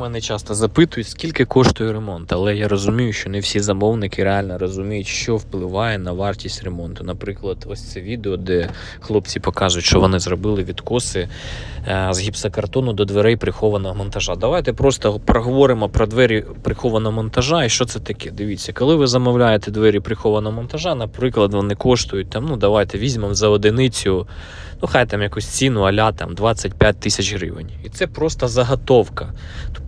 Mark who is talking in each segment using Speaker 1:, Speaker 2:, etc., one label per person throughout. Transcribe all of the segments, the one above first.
Speaker 1: Мене часто запитують, скільки коштує ремонт, але я розумію, що не всі замовники реально розуміють, що впливає на вартість ремонту. Наприклад, ось це відео, де хлопці показують, що вони зробили відкоси е, з гіпсокартону до дверей прихованого монтажа. Давайте просто проговоримо про двері прихованого монтажа і що це таке. Дивіться, коли ви замовляєте двері прихованого монтажа, наприклад, вони коштують там, ну давайте візьмемо за одиницю, ну хай там якусь ціну аля там 25 тисяч гривень. І це просто заготовка.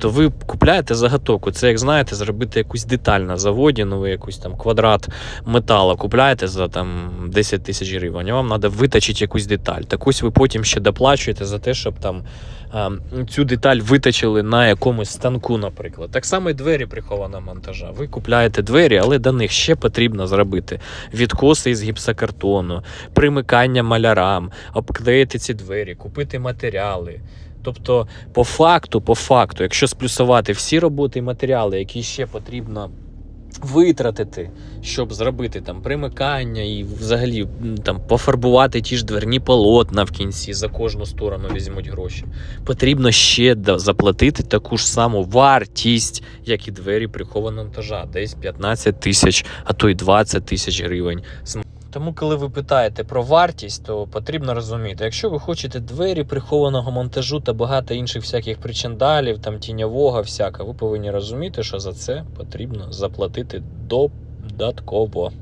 Speaker 1: Тобто ви купляєте заготовку. Це як знаєте, зробити якусь деталь на заводі, ну ви якийсь там квадрат металу купляєте за там 10 тисяч гривень, вам треба виточити якусь деталь. Так ось ви потім ще доплачуєте за те, щоб там цю деталь виточили на якомусь станку, наприклад. Так само і двері прихованого монтажа. Ви купляєте двері, але до них ще потрібно зробити відкоси із гіпсокартону, примикання малярам, обклеїти ці двері, купити матеріали. Тобто, по факту, по факту, якщо сплюсувати всі роботи і матеріали, які ще потрібно витратити, щоб зробити там примикання і взагалі там пофарбувати ті ж дверні полотна в кінці за кожну сторону візьмуть гроші. Потрібно ще заплатити таку ж саму вартість, як і двері прихованого монтажа, десь 15 тисяч, а то й 20 тисяч гривень. Тому, коли ви питаєте про вартість, то потрібно розуміти, якщо ви хочете двері прихованого монтажу та багато інших всяких причиндалів, там тіньового всяка, ви повинні розуміти, що за це потрібно заплатити додатково.